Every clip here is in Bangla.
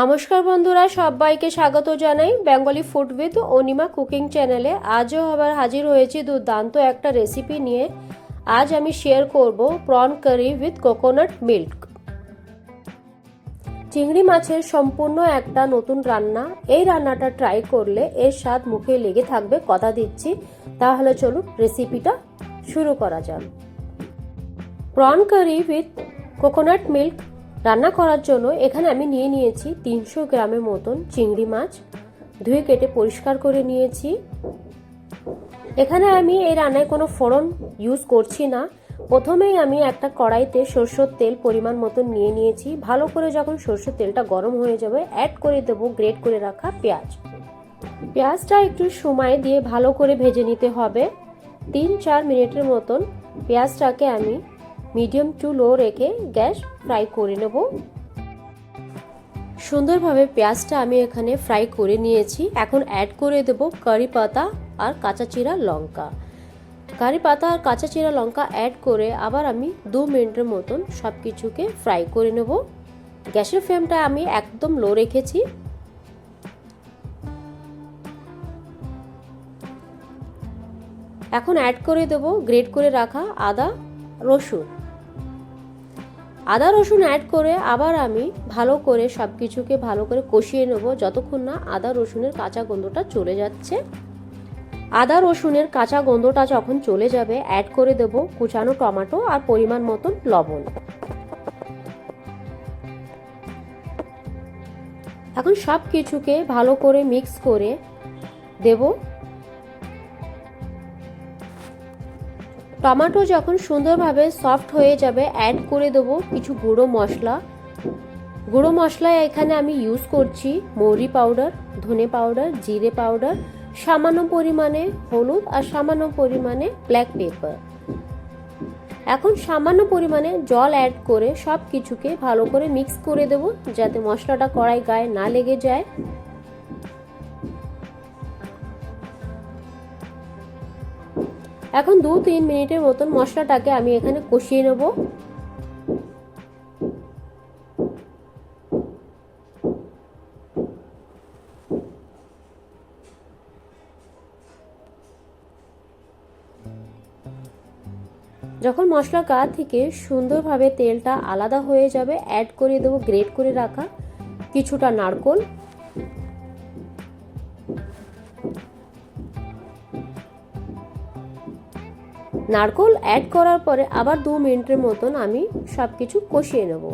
নমস্কার বন্ধুরা, সবাইকে স্বাগত জানাই Bengali food with Anima cooking চ্যানেলে। আজও আবার হাজির হয়েছি দুর্দান্ত একটা রেসিপি নিয়ে। আজ আমি শেয়ার করব prawn curry with coconut milk চিংড়ি মাছের সম্পূর্ণ একটা নতুন রান্না। এই রান্নাটা ট্রাই করলে এর স্বাদ মুখে লেগে থাকবে, কথা দিচ্ছি। তাহলে চলুন রেসিপিটা শুরু করা যাক। Prawn curry with coconut milk রান্না করার জন্য এখানে আমি নিয়ে নিয়েছি তিনশো গ্রামের মতন চিংড়ি মাছ। ধুয়ে কেটে পরিষ্কার করে নিয়েছি। এখানে আমি এই রান্নায় কোনো ফোড়ন ইউজ করছি না। প্রথমেই আমি একটা কড়াইতে সরষের তেল পরিমাণ মতন নিয়ে নিয়েছি। ভালো করে যখন সরষের তেলটা গরম হয়ে যাবে অ্যাড করে দেবো গ্রেট করে রাখা পেঁয়াজ। পেঁয়াজটা একটু সময় দিয়ে ভালো করে ভেজে নিতে হবে। তিন চার মিনিটের মতন পেঁয়াজটাকে আমি মিডিয়াম টু লো রেখে গ্যাস ফ্রাই করে নেব। সুন্দরভাবে পেঁয়াজটা আমি এখানে ফ্রাই করে নিয়েছি। এখন অ্যাড করে দেব কারি পাতা আর কাঁচা চিরা লঙ্কা। কারি পাতা আর কাঁচা চিরা লঙ্কা অ্যাড করে আবার আমি দু মিনিটের মতন সব কিছুকে ফ্রাই করে নেব। গ্যাসের ফ্লেমটা আমি একদম লো রেখেছি। এখন অ্যাড করে দেব গ্রেট করে রাখা আদা, রসুন। আদা রসুন অ্যাড করে আবার আমি ভালো করে সব কিছুকে ভালো করে কষিয়ে নেব, যতক্ষণ না আদা রসুনের কাঁচা গন্ধটা চলে যাচ্ছে। আদা রসুনের কাঁচা গন্ধটা যখন চলে যাবে অ্যাড করে দেব কুচানো টমেটো আর পরিমাণ মতন লবণ। এখন সব কিছুকে ভালো করে মিক্স করে দেব। টমেটো যখন সুন্দরভাবে সফট হয়ে যাবে অ্যাড করে দেবো কিছু গুঁড়ো মশলা। গুঁড়ো মশলা এখানে আমি ইউজ করছি মৌরি পাউডার ধনে পাউডার জিরে পাউডার সামান্য পরিমাণে হলুদ আর সামান্য পরিমাণে ব্ল্যাক পেপার এখন সামান্য পরিমাণে জল অ্যাড করে সব কিছুকে ভালো করে মিক্স করে দেব, যাতে মশলাটা কড়াই গায়ে না লেগে যায়। এখন দু তিন মিনিটের মতন মশলাটাকে আমি এখানে কষিয়ে নেব। যখন মশলা গা থেকে সুন্দরভাবে তেলটা আলাদা হয়ে যাবে অ্যাড করে দেবো গ্রেট করে রাখা কিছুটা নারকোল। নারকোল অ্যাড করার পরে আবার দু মিনিটের মতন আমি সব কিছু কষিয়ে নেব।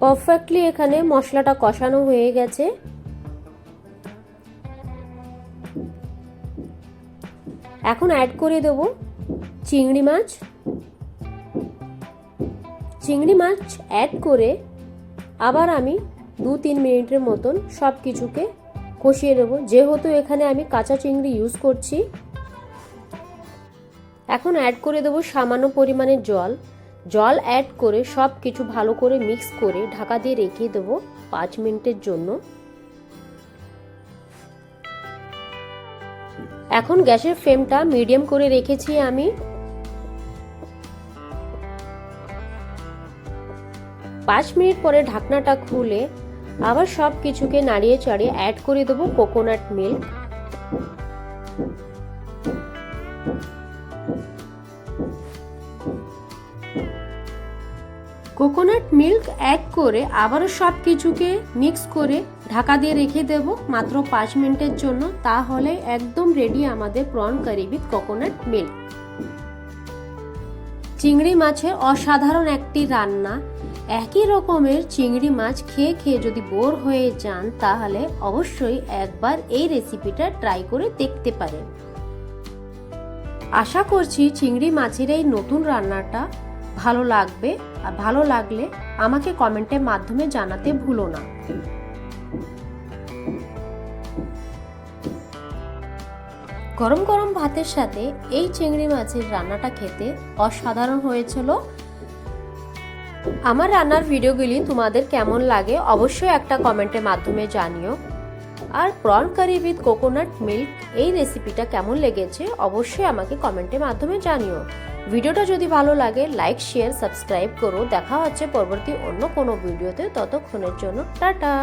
পারফেক্টলি এখানে মশলাটা কষানো হয়ে গেছে। এখন অ্যাড করে দেব চিংড়ি মাছ। চিংড়ি মাছ অ্যাড করে আবার আমি দু তিন মিনিটের মতন সব কিছুকে কষিয়ে নেব। যেহেতু এখানে আমি কাঁচা চিংড়ি ইউজ করছি, এখন অ্যাড করে দেবো সামান্য পরিমাণে জল। জল অ্যাড করে সব কিছু ভালো করে মিক্স করে ঢাকা দিয়ে রেখে দেবো পাঁচ মিনিটের জন্য। এখন গ্যাসের ফ্লেমটা মিডিয়াম করে রেখেছি আমি। পাঁচ মিনিট পরে ঢাকনাটা খুলে আবার সব কিছুকে নাড়িয়ে চাড়িয়ে অ্যাড করে দেবো coconut milk coconut milk add করে আবারও সব কিছুকে মিক্স করে ঢাকা দিয়ে রেখে দেব মাত্র পাঁচ মিনিটের জন্য, তাহলে একদম রেডি আমাদের prawn curry with coconut milk চিংড়ি মাছের অসাধারণ একটি রান্না। একই রকমের চিংড়ি মাছ খেয়ে খেয়ে যদি বোর হয়ে যান, তাহলে অবশ্যই একবার এই রেসিপিটা ট্রাই করে দেখতে পারেন। আশা করছি চিংড়ি মাছের এই নতুন রান্নাটা ভালো লাগবে। আর ভালো লাগলে আমাকে কমেন্টের মাধ্যমে জানাতে ভুলো না। গরম গরম ভাতের সাথে এই চিংড়ি মাছের রান্নাটা খেতে অসাধারণ হয়েছিল। আমার রান্নার ভিডিওগুলি তোমাদের কেমন লাগে অবশ্যই একটা কমেন্টের মাধ্যমে জানিও। আর prawn curry with coconut milk, এই রেসিপিটা কেমন লেগেছে অবশ্যই আমাকে কমেন্টের মাধ্যমে জানিও। ভিডিওটা যদি ভালো লাগে লাইক শেয়ার সাবস্ক্রাইব করো। দেখা হচ্ছে পরবর্তী অন্য কোনো ভিডিওতে। ততক্ষণের জন্য টাটা।